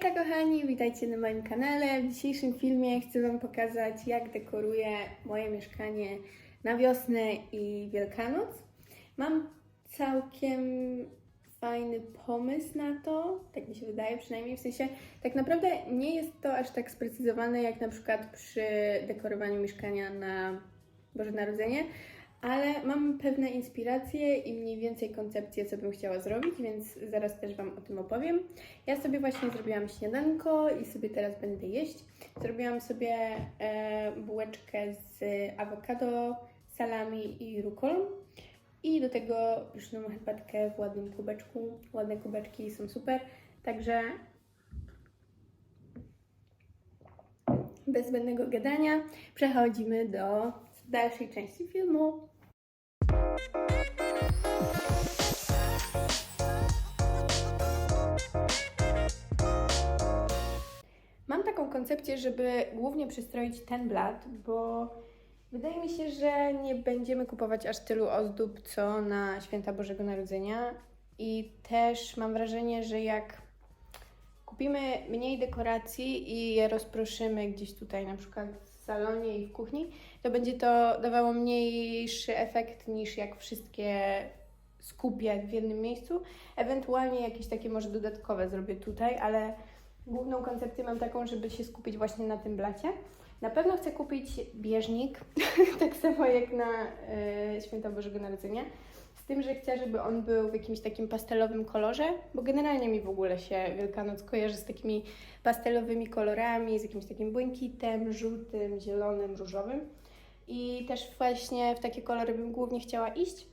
Hejka kochani, witajcie na moim kanale. W dzisiejszym filmie chcę Wam pokazać, jak dekoruję moje mieszkanie na wiosnę i Wielkanoc. Mam całkiem fajny pomysł na to, tak mi się wydaje przynajmniej, w sensie tak naprawdę nie jest to aż tak sprecyzowane jak na przykład przy dekorowaniu mieszkania na Boże Narodzenie, ale mam pewne inspiracje i mniej więcej koncepcję, co bym chciała zrobić, więc zaraz też Wam o tym opowiem. Ja sobie właśnie zrobiłam śniadanko i sobie teraz będę jeść. Zrobiłam sobie e, bułeczkę z awokado, salami i rukolą. I do tego pyszną herbatkę w ładnym kubeczku. Ładne kubeczki są super. Także bez zbędnego gadania przechodzimy do dalszej części filmu. Mam taką koncepcję, żeby głównie przystroić ten blat, bo wydaje mi się, że nie będziemy kupować aż tylu ozdób, co na święta Bożego Narodzenia. I też mam wrażenie, że jak kupimy mniej dekoracji i je rozproszymy gdzieś tutaj, na przykład salonie i w kuchni, to będzie to dawało mniejszy efekt niż jak wszystkie skupię w jednym miejscu. Ewentualnie jakieś takie może dodatkowe zrobię tutaj, ale główną koncepcję mam taką, żeby się skupić właśnie na tym blacie. Na pewno chcę kupić bieżnik, tak samo jak na y, Święta Bożego Narodzenia. Z tym, że chcę, żeby on był w jakimś takim pastelowym kolorze, bo generalnie mi w ogóle się Wielkanoc kojarzy z takimi pastelowymi kolorami, z jakimś takim błękitem, żółtym, zielonym, różowym. I też właśnie w takie kolory bym głównie chciała iść.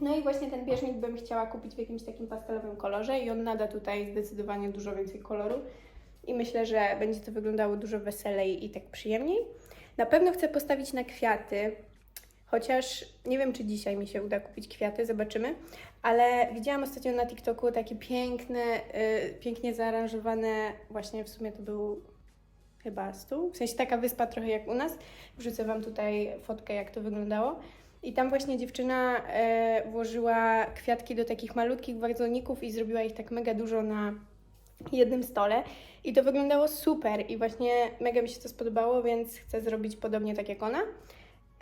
No i właśnie ten bieżnik bym chciała kupić w jakimś takim pastelowym kolorze i on nada tutaj zdecydowanie dużo więcej koloru. I myślę, że będzie to wyglądało dużo weselej i tak przyjemniej. Na pewno chcę postawić na kwiaty, chociaż nie wiem, czy dzisiaj mi się uda kupić kwiaty, zobaczymy. Ale widziałam ostatnio na TikToku takie piękne, yy, pięknie zaaranżowane, właśnie w sumie to był chyba stół, w sensie taka wyspa trochę jak u nas. Wrzucę Wam tutaj fotkę, jak to wyglądało. I tam właśnie dziewczyna e, włożyła kwiatki do takich malutkich wazoników i zrobiła ich tak mega dużo na jednym stole. I to wyglądało super i właśnie mega mi się to spodobało, więc chcę zrobić podobnie tak jak ona.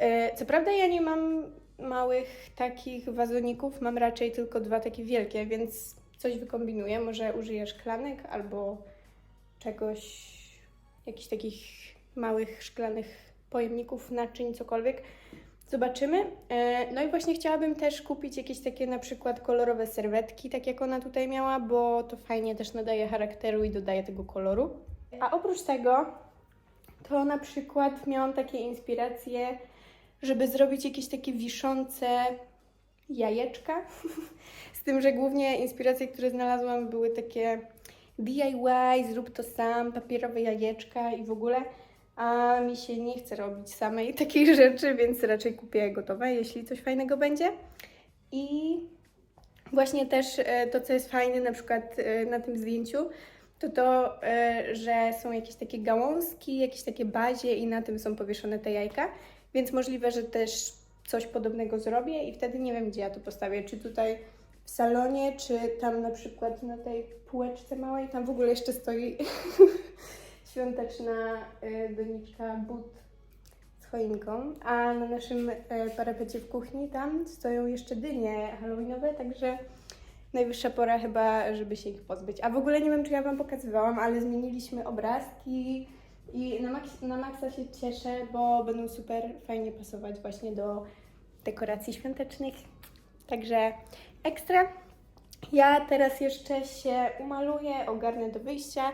E, co prawda ja nie mam małych takich wazoników, mam raczej tylko dwa takie wielkie, więc coś wykombinuję. Może użyję szklanek albo czegoś, jakichś takich małych szklanych pojemników, naczyń, cokolwiek. Zobaczymy. E, No i właśnie chciałabym też kupić jakieś takie na przykład kolorowe serwetki, tak jak ona tutaj miała, bo to fajnie też nadaje charakteru i dodaje tego koloru. A oprócz tego, to na przykład miałam takie inspiracje, żeby zrobić jakieś takie wiszące jajeczka. Z tym, że głównie inspiracje, które znalazłam, były takie DIY, zrób to sam, papierowe jajeczka i w ogóle. A mi się nie chce robić samej takich rzeczy, więc raczej kupię gotowe, jeśli coś fajnego będzie. I właśnie też e, to, co jest fajne na przykład e, na tym zdjęciu, to to, e, że są jakieś takie gałązki, jakieś takie bazie i na tym są powieszone te jajka, więc możliwe, że też coś podobnego zrobię i wtedy nie wiem, gdzie ja to postawię, czy tutaj w salonie, czy tam na przykład na tej półeczce małej, tam w ogóle jeszcze stoi świąteczna y, doniczka but z choinką, a na naszym y, parapecie w kuchni tam stoją jeszcze dynie halloweenowe, także najwyższa pora chyba, żeby się ich pozbyć. A w ogóle nie wiem, czy ja Wam pokazywałam, ale zmieniliśmy obrazki i na, maks- na maksa się cieszę, bo będą super fajnie pasować właśnie do dekoracji świątecznych. Także ekstra. Ja teraz jeszcze się umaluję, ogarnę do wyjścia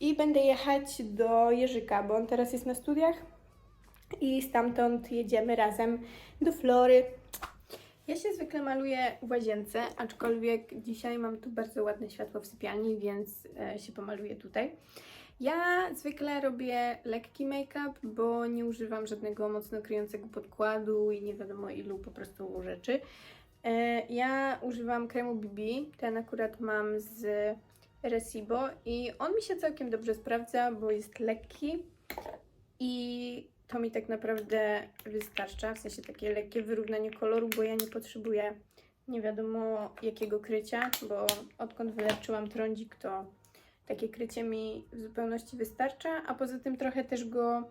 i będę jechać do Jerzyka, bo on teraz jest na studiach i stamtąd jedziemy razem do Flory. Ja się zwykle maluję w łazience, aczkolwiek dzisiaj mam tu bardzo ładne światło w sypialni, więc e, się pomaluję tutaj. Ja zwykle robię lekki make-up, bo nie używam żadnego mocno kryjącego podkładu i nie wiadomo ilu po prostu rzeczy. E, Ja używam kremu BB, ten akurat mam z Resibo i on mi się całkiem dobrze sprawdza, bo jest lekki i to mi tak naprawdę wystarcza, w sensie takie lekkie wyrównanie koloru, bo ja nie potrzebuję nie wiadomo jakiego krycia, bo odkąd wyleczyłam trądzik, to takie krycie mi w zupełności wystarcza, a poza tym trochę też go.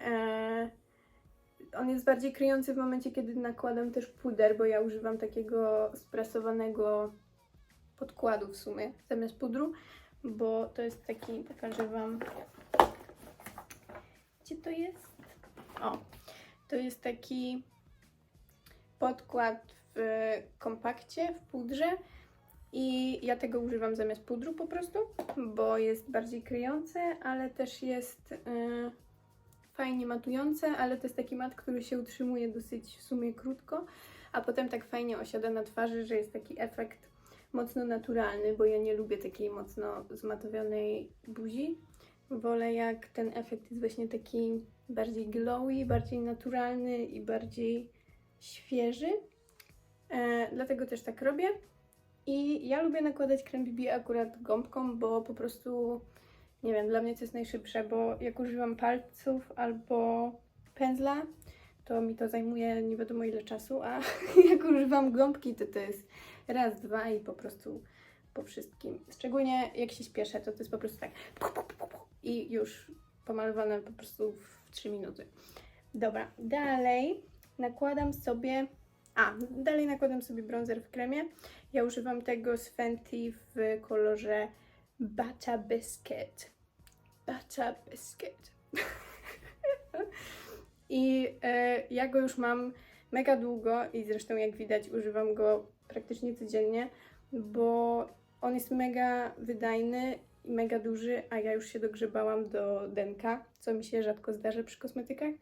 E, on jest bardziej kryjący w momencie, kiedy nakładam też puder, bo ja używam takiego sprasowanego podkładu w sumie zamiast pudru, bo to jest taki, pokażę Wam. Gdzie to jest? O, to jest taki podkład w kompakcie, w pudrze i ja tego używam zamiast pudru po prostu, bo jest bardziej kryjący, ale też jest yy, fajnie matujące, ale to jest taki mat, który się utrzymuje dosyć w sumie krótko, a potem tak fajnie osiada na twarzy, że jest taki efekt mocno naturalny, bo ja nie lubię takiej mocno zmatowionej buzi. Wolę jak ten efekt jest właśnie taki bardziej glowy, bardziej naturalny i bardziej świeży. E, dlatego też tak robię. I ja lubię nakładać krem BB akurat gąbką, bo po prostu, nie wiem, dla mnie to jest najszybsze, bo jak używam palców albo pędzla, to mi to zajmuje nie wiadomo ile czasu, a jak używam gąbki, to to jest raz, dwa i po prostu po wszystkim. Szczególnie jak się śpieszę, to to jest po prostu tak i już pomalowane po prostu w 3 minuty. Dobra, dalej nakładam sobie, a, dalej nakładam sobie bronzer w kremie. Ja używam tego z Fenty w kolorze Bata Biscuit. Bata Biscuit. I e, ja go już mam mega długo i zresztą jak widać używam go praktycznie codziennie, bo on jest mega wydajny i mega duży, a ja już się dogrzebałam do denka, co mi się rzadko zdarza przy kosmetykach.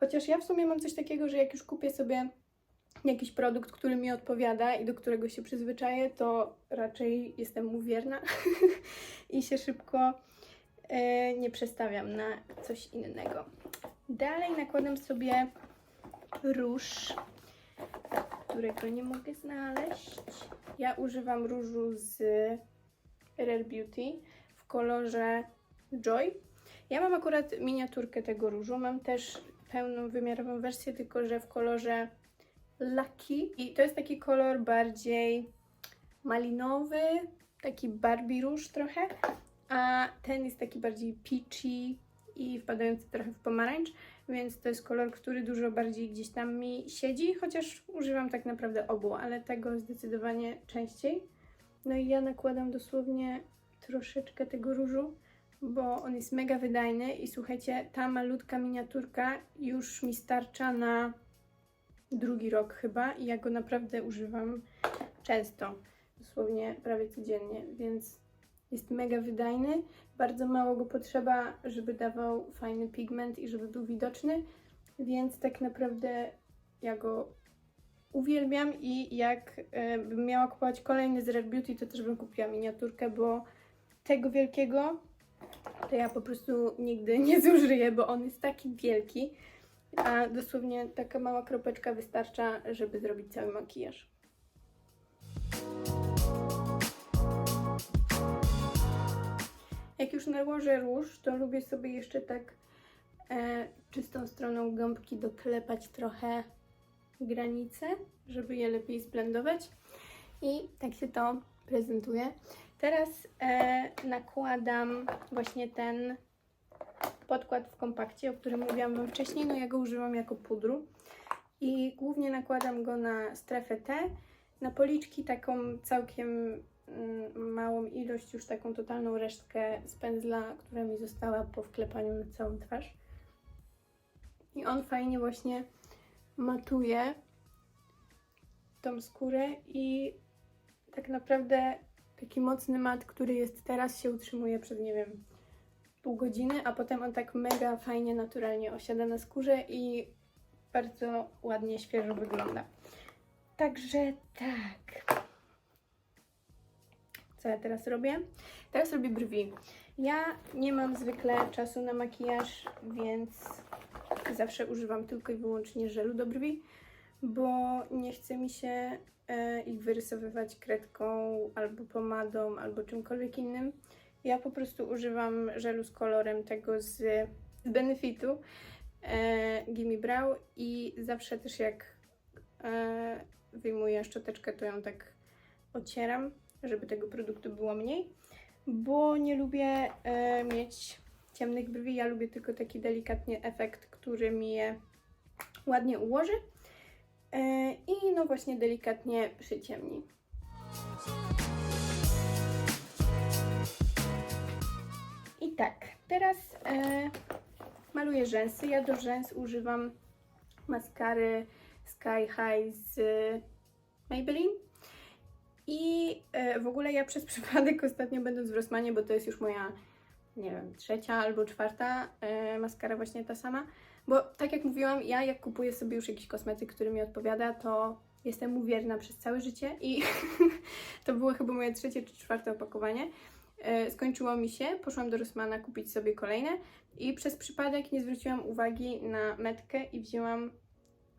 Chociaż ja w sumie mam coś takiego, że jak już kupię sobie jakiś produkt, który mi odpowiada i do którego się przyzwyczaję, to raczej jestem mu wierna i się szybko e, nie przestawiam na coś innego. Dalej nakładam sobie róż, którego nie mogę znaleźć. Ja używam różu z Rare Beauty w kolorze Joy. Ja mam akurat miniaturkę tego różu, mam też pełną wymiarową wersję, tylko że w kolorze Lucky. I to jest taki kolor bardziej malinowy, taki Barbie róż trochę, a ten jest taki bardziej peachy i wpadający trochę w pomarańcz, więc to jest kolor, który dużo bardziej gdzieś tam mi siedzi, chociaż używam tak naprawdę obu, ale tego zdecydowanie częściej. No i ja nakładam dosłownie troszeczkę tego różu, bo on jest mega wydajny i słuchajcie, ta malutka miniaturka już mi starcza na drugi rok chyba i ja go naprawdę używam często, dosłownie prawie codziennie, więc jest mega wydajny, bardzo mało go potrzeba, żeby dawał fajny pigment i żeby był widoczny, więc tak naprawdę ja go uwielbiam i jak e, miała kupować kolejny z Rare Beauty, to też bym kupiła miniaturkę, bo tego wielkiego to ja po prostu nigdy nie zużyję, bo on jest taki wielki, a dosłownie taka mała kropeczka wystarcza, żeby zrobić cały makijaż. Jak już nałożę róż, to lubię sobie jeszcze tak e, czystą stroną gąbki doklepać trochę granice, żeby je lepiej zblendować. I tak się to prezentuje. Teraz e, nakładam właśnie ten podkład w kompakcie, o którym mówiłam Wam wcześniej. No ja go używam jako pudru. I głównie nakładam go na strefę T, na policzki taką całkiem mm, małą ilość, już taką totalną resztkę z pędzla, która mi została po wklepaniu na całą twarz. I on fajnie właśnie matuje tą skórę i tak naprawdę taki mocny mat, który jest teraz, się utrzymuje przez, nie wiem, pół godziny, a potem on tak mega fajnie, naturalnie osiada na skórze i bardzo ładnie, świeżo wygląda. Także tak. Co ja teraz robię? Teraz robię brwi. Ja nie mam zwykle czasu na makijaż, więc zawsze używam tylko i wyłącznie żelu do brwi, bo nie chce mi się e, ich wyrysowywać kredką albo pomadą, albo czymkolwiek innym. Ja po prostu używam żelu z kolorem tego z, Benefitu e, Gimme Brow i zawsze też jak e, wyjmuję szczoteczkę, to ją tak ocieram, żeby tego produktu było mniej, bo nie lubię e, mieć ciemnych brwi. Ja lubię tylko taki delikatnie efekt, który mi je ładnie ułoży e, i no właśnie delikatnie przyciemni. Tak, teraz e, maluję rzęsy. Ja do rzęs używam maskary Sky High z Maybelline. I e, w ogóle ja przez przypadek ostatnio będąc w Rossmanie, bo to jest już moja, nie wiem, trzecia albo czwarta e, maskara właśnie ta sama. Bo tak jak mówiłam, ja jak kupuję sobie już jakiś kosmetyk, który mi odpowiada, to jestem mu wierna przez całe życie i to było chyba moje trzecie czy czwarte opakowanie. E, skończyło mi się, poszłam do Rossmana kupić sobie kolejne i przez przypadek nie zwróciłam uwagi na metkę i wzięłam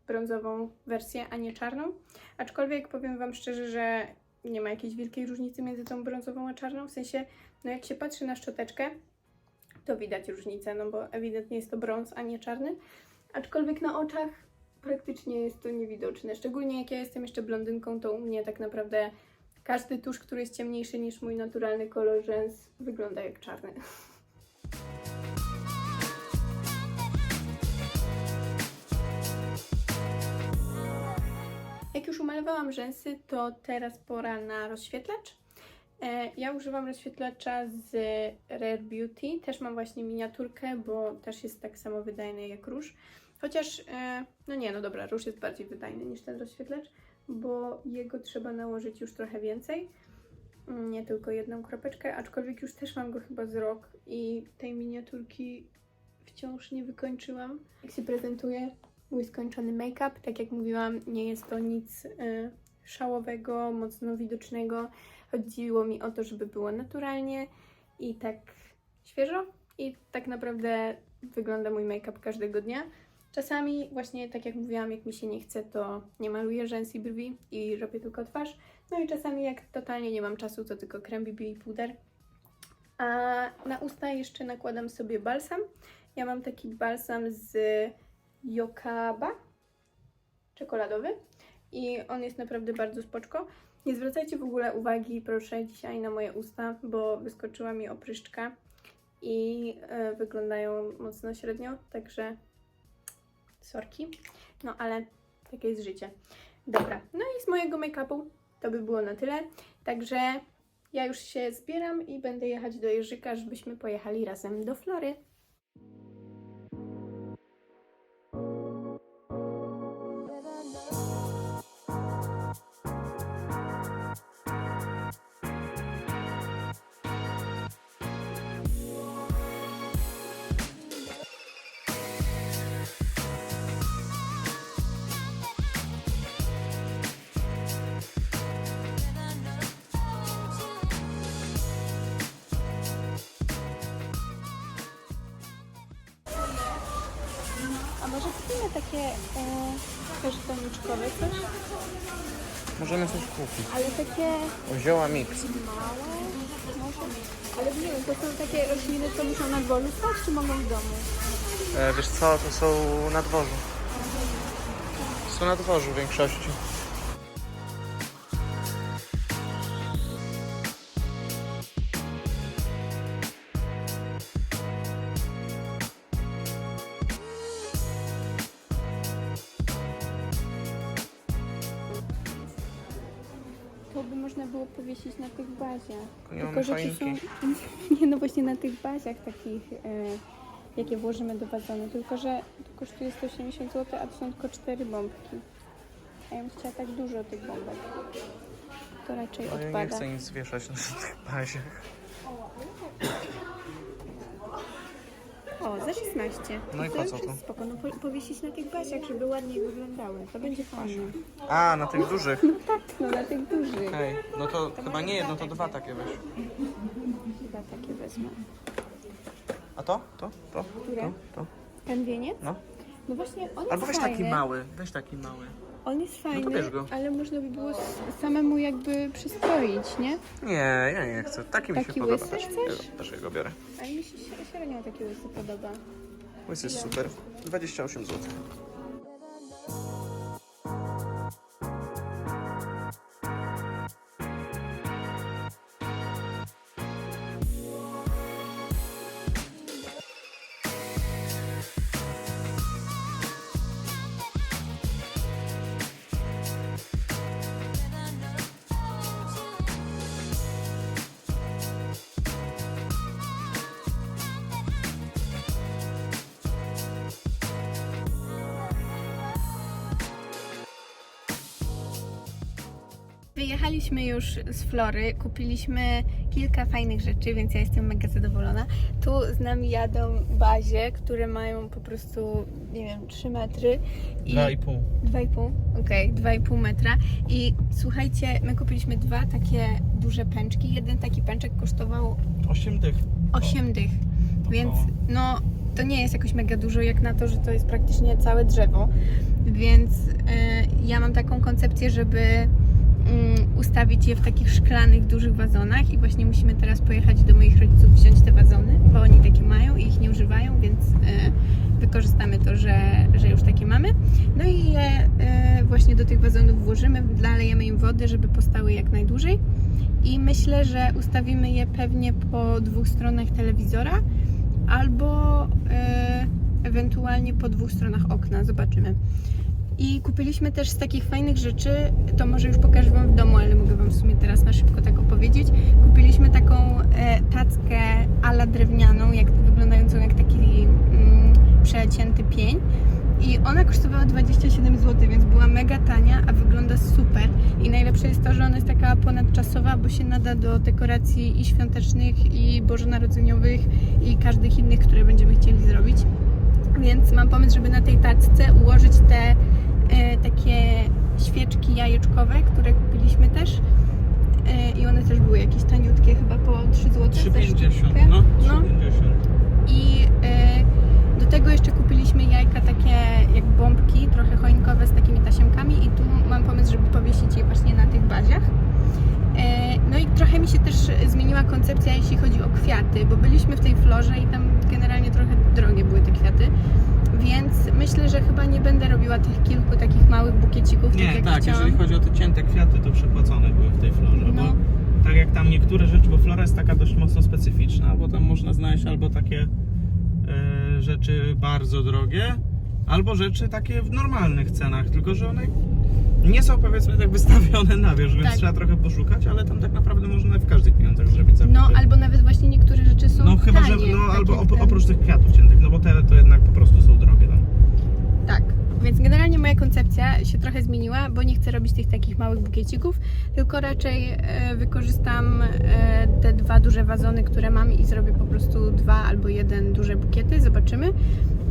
brązową wersję, a nie czarną. Aczkolwiek powiem Wam szczerze, że nie ma jakiejś wielkiej różnicy między tą brązową a czarną. W sensie, no jak się patrzy na szczoteczkę, to widać różnicę, no bo ewidentnie jest to brąz, a nie czarny. Aczkolwiek na oczach praktycznie jest to niewidoczne. Szczególnie jak ja jestem jeszcze blondynką, to u mnie tak naprawdę każdy tusz, który jest ciemniejszy niż mój naturalny kolor rzęs, wygląda jak czarny. Jak już umalowałam rzęsy, to teraz pora na rozświetlacz. E, Ja używam rozświetlacza z Rare Beauty. Też mam właśnie miniaturkę, bo też jest tak samo wydajny jak róż. Chociaż, e, no nie, no dobra, róż jest bardziej wydajny niż ten rozświetlacz, bo jego trzeba nałożyć już trochę więcej. Nie tylko jedną kropeczkę, aczkolwiek już też mam go chyba z rok i tej miniaturki wciąż nie wykończyłam. Jak się prezentuje mój skończony make-up, tak jak mówiłam, nie jest to nic y, szałowego, mocno widocznego. Chodziło mi o to, żeby było naturalnie i tak świeżo. I tak naprawdę wygląda mój make-up każdego dnia. Czasami właśnie, tak jak mówiłam, jak mi się nie chce, to nie maluję rzęs i brwi i robię tylko twarz. No i czasami jak totalnie nie mam czasu, to tylko krem BB i puder. A na usta jeszcze nakładam sobie balsam. Ja mam taki balsam z Yokaba czekoladowy i on jest naprawdę bardzo spoczko. Nie zwracajcie w ogóle uwagi, proszę, dzisiaj na moje usta, bo wyskoczyła mi opryszczka i e, wyglądają mocno średnio, także sorki. No ale takie jest życie. Dobra, no i z mojego make-upu to by było na tyle. Także ja już się zbieram i będę jechać do Jerzyka, żebyśmy pojechali razem do Flory. Może kupimy takie e, coś? Możemy coś kupić. Ale takie Zioła mix. małe może? Ale nie wiem, to są takie rośliny, co muszą na dworzu stać, czy mogą w domu? E, wiesz co, to są na dworzu. Są na dworzu w większości. By można było powiesić na tych baziach. Nie Tylko, że ci są... Nie, no właśnie na tych baziach takich, e, jakie włożymy do wazonu. Tylko, że to kosztuje 180 zł, a to są tylko cztery bombki. A ja bym chciała tak dużo tych bombek. To raczej No, ja nie odpada. chcę nic wieszać na tych baziach. O, za 16. No i po już co jest to? Spoko, no po, powiesić na tych baziach, żeby ładniej wyglądały. To będzie fajne. A, na tych dużych. No tak, no na tych dużych. Okej, no to chyba nie jedno, to dwa takie weź. Chyba takie wezmę. A to? To? To? Które? To? To? Ten wieniec? No. No właśnie, on jest Albo weź fajny. taki mały. Weź taki mały. On jest fajny, bierz go. ale można by było s- samemu jakby przystroić, nie? Nie, ja nie chcę. Taki mi się Taki podoba. łysy Też, chcesz? też jego biorę. Ale mi się średnio taki łysy podoba. Łysy jest super. 28 zł. Wyjechaliśmy już z Flory, kupiliśmy kilka fajnych rzeczy, więc ja jestem mega zadowolona. Tu z nami jadą bazie, które mają po prostu, nie wiem, 3 metry. I 2,5. 2,5, okej, 2,5 metra. I słuchajcie, my kupiliśmy dwa takie duże pęczki. Jeden taki pęczek kosztował 8 dych. 8 dych, więc Około. no to nie jest jakoś mega dużo, jak na to, że to jest praktycznie całe drzewo. Więc y, ja mam taką koncepcję, żeby ustawić je w takich szklanych, dużych wazonach i właśnie musimy teraz pojechać do moich rodziców wziąć te wazony, bo oni takie mają i ich nie używają, więc y, wykorzystamy to, że, że już takie mamy. No i je y, właśnie do tych wazonów włożymy, nalejemy im wodę, żeby postały jak najdłużej. I myślę, że ustawimy je pewnie po dwóch stronach telewizora albo e, ewentualnie po dwóch stronach okna. Zobaczymy. I kupiliśmy też z takich fajnych rzeczy, to może już pokażę Wam w domu, ale mogę Wam w sumie teraz na szybko tak opowiedzieć. Kupiliśmy taką e, tackę ala drewnianą, jak, wyglądającą jak taki mm, przecięty pień. I ona kosztowała 27 zł, więc była mega tania, a wygląda super. I najlepsze jest to, że ona jest taka ponadczasowa, bo się nada do dekoracji i świątecznych, i bożonarodzeniowych, i każdych innych, które będziemy chcieli zrobić. Więc mam pomysł, żeby na tej tacce ułożyć te jajeczkowe, które kupiliśmy też. E, I one też były jakieś taniutkie, chyba po 3 zł. 3,50. No, No. 3,50. I y, do tego jeszcze kupiliśmy jajka takie jak bombki, trochę choinkowe z takimi tasiemkami i tu mam pomysł, żeby powiesić je właśnie na tych baziach. E, No i trochę mi się też zmieniła koncepcja, jeśli chodzi o kwiaty, bo byliśmy w tej florze i tam generalnie trochę drogie były te kwiaty, więc myślę, że chyba nie będę robiła tych kilku takich małych bukiecików, tak Nie, jak tak, chciałam. jeżeli chodzi o te cięte kwiaty, to przepłacone były w tej florze. No. Bo tak jak tam niektóre rzeczy, bo flora jest taka dość mocno specyficzna, bo tam można znaleźć albo takie e, rzeczy bardzo drogie, albo rzeczy takie w normalnych cenach, tylko że one nie są powiedzmy tak wystawione na wierzch, więc Tak. trzeba trochę poszukać, ale tam tak naprawdę można w każdych pieniądzach zrobić zakupy. No albo nawet właśnie niektóre rzeczy są No chyba, że tanie, no, tak albo op- oprócz tych kwiatów ciętych, no bo te to jednak po prostu są drogie tam. Tak, więc generalnie moja koncepcja się trochę zmieniła, bo nie chcę robić tych takich małych bukiecików, tylko raczej e, wykorzystam e, te dwa duże wazony, które mam i zrobię po prostu dwa albo jeden duże bukiety, zobaczymy.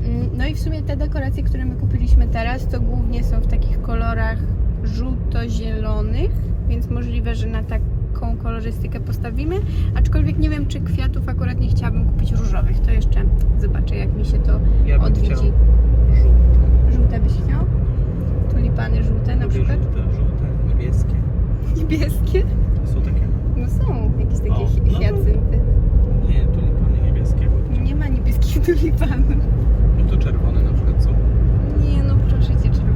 Mm, No i w sumie te dekoracje, które my kupiliśmy teraz, to głównie są w takich kolorach żółto-zielonych, więc możliwe, że na taką kolorystykę postawimy, aczkolwiek nie wiem, czy kwiatów akurat nie chciałabym kupić różowych, to jeszcze zobaczę, jak mi się to Ja odwiedzi. żółte. Żółte byś chciał? Tulipany żółte na Lubię przykład? Żółte, żółte, niebieskie. Niebieskie? Są takie. No są jakieś takie O, no. Nie, tulipany niebieskie. Nie ma niebieskich tulipanów. To czerwone na przykład są. Nie no, proszę cię, czerwone.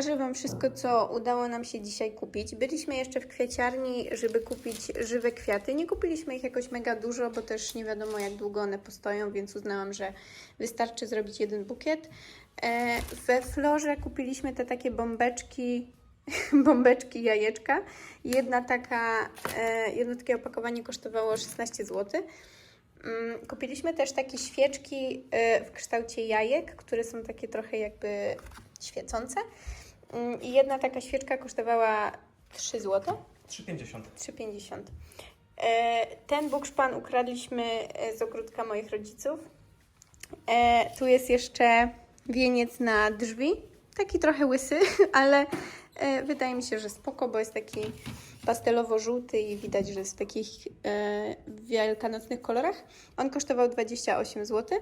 Pokażę Wam wszystko, co udało nam się dzisiaj kupić. Byliśmy jeszcze w kwieciarni, żeby kupić żywe kwiaty. Nie kupiliśmy ich jakoś mega dużo, bo też nie wiadomo, jak długo one postoją, więc uznałam, że wystarczy zrobić jeden bukiet. E, We florze kupiliśmy te takie bombeczki, bombeczki jajeczka. Jedna taka, e, jedno takie opakowanie kosztowało 16 zł. Mm, Kupiliśmy też takie świeczki e, w kształcie jajek, które są takie trochę jakby świecące. Mm, I jedna taka świeczka kosztowała 3 zł, 3,50. 3,50. E, Ten bukszpan ukradliśmy e, z ogródka moich rodziców. E, Tu jest jeszcze wieniec na drzwi. Taki trochę łysy, ale e, wydaje mi się, że spoko, bo jest taki pastelowo-żółty i widać, że jest w takich wielkanocnych kolorach. On kosztował 28 zł.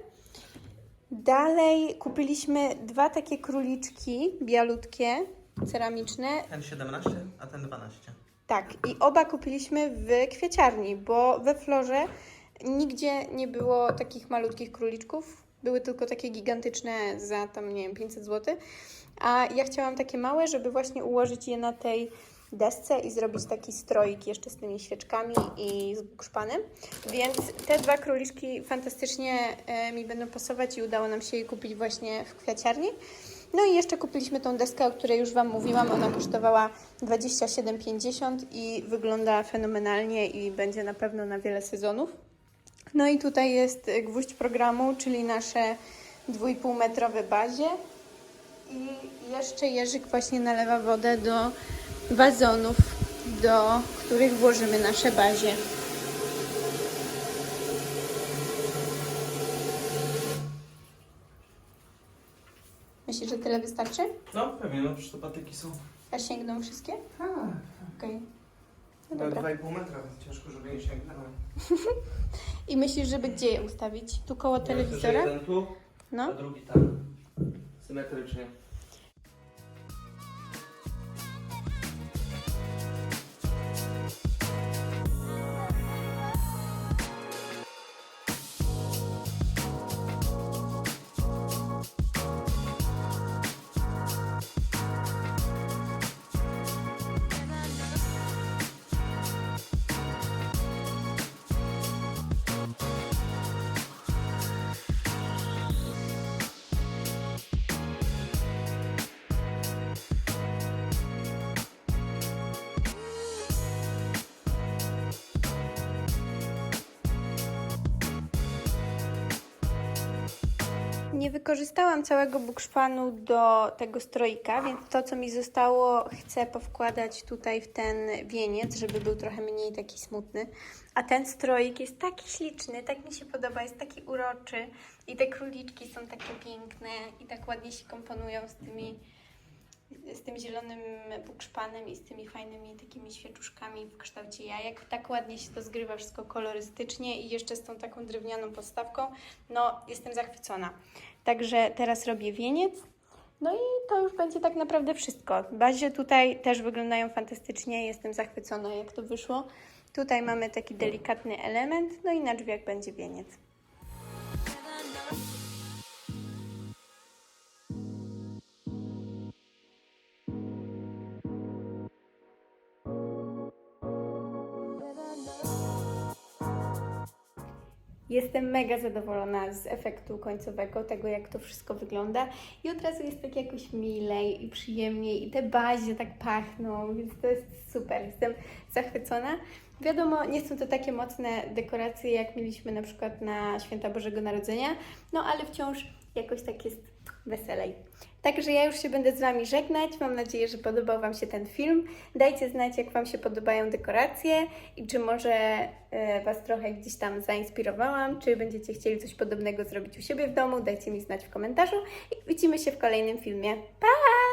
Dalej kupiliśmy dwa takie króliczki bialutkie, ceramiczne. Ten 17, a ten 12. Tak, i oba kupiliśmy w kwieciarni, bo we florze nigdzie nie było takich malutkich króliczków. Były tylko takie gigantyczne za tam, nie wiem, 500 zł. A ja chciałam takie małe, żeby właśnie ułożyć je na tej desce i zrobić taki stroik jeszcze z tymi świeczkami i z bukszpanem. Więc te dwa króliczki fantastycznie e, mi będą pasować i udało nam się je kupić właśnie w kwiaciarni. No i jeszcze kupiliśmy tą deskę, o której już Wam mówiłam. Ona kosztowała 27,50 i wygląda fenomenalnie i będzie na pewno na wiele sezonów. No i tutaj jest gwóźdź programu, czyli nasze 2,5 metrowe bazie. I jeszcze Jerzyk właśnie nalewa wodę do wazonów, do których włożymy nasze bazie. Myślisz, że tyle wystarczy? No pewnie, no przecież to patyki są. A sięgną wszystkie? Tak. Okej. No Na dobra. 2,5 metra, więc ciężko, żeby nie sięgnęły. I myślisz, żeby gdzie je ustawić? Tu koło telewizora? Jeden tu, a No. drugi tam. Symetrycznie. Nie wykorzystałam całego bukszpanu do tego stroika, więc to, co mi zostało, chcę powkładać tutaj w ten wieniec, żeby był trochę mniej taki smutny. A ten stroik jest taki śliczny, tak mi się podoba, jest taki uroczy i te króliczki są takie piękne i tak ładnie się komponują z tymi z tym zielonym bukszpanem i z tymi fajnymi takimi świeczuszkami w kształcie jajek. Tak ładnie się to zgrywa wszystko kolorystycznie i jeszcze z tą taką drewnianą podstawką. No, jestem zachwycona. Także teraz robię wieniec. No i to już będzie tak naprawdę wszystko. Bazie tutaj też wyglądają fantastycznie. Jestem zachwycona, jak to wyszło. Tutaj mamy taki delikatny element, no i na drzwiach będzie wieniec. Jestem mega zadowolona z efektu końcowego, tego jak to wszystko wygląda i od razu jest tak jakoś milej i przyjemniej i te bazie tak pachną, więc to jest super, jestem zachwycona. Wiadomo, nie są to takie mocne dekoracje, jak mieliśmy na przykład na Święta Bożego Narodzenia, no ale wciąż jakoś tak jest weselej. Także ja już się będę z Wami żegnać. Mam nadzieję, że podobał Wam się ten film. Dajcie znać, jak Wam się podobają dekoracje i czy może e, Was trochę gdzieś tam zainspirowałam, czy będziecie chcieli coś podobnego zrobić u siebie w domu. Dajcie mi znać w komentarzu i widzimy się w kolejnym filmie. Pa!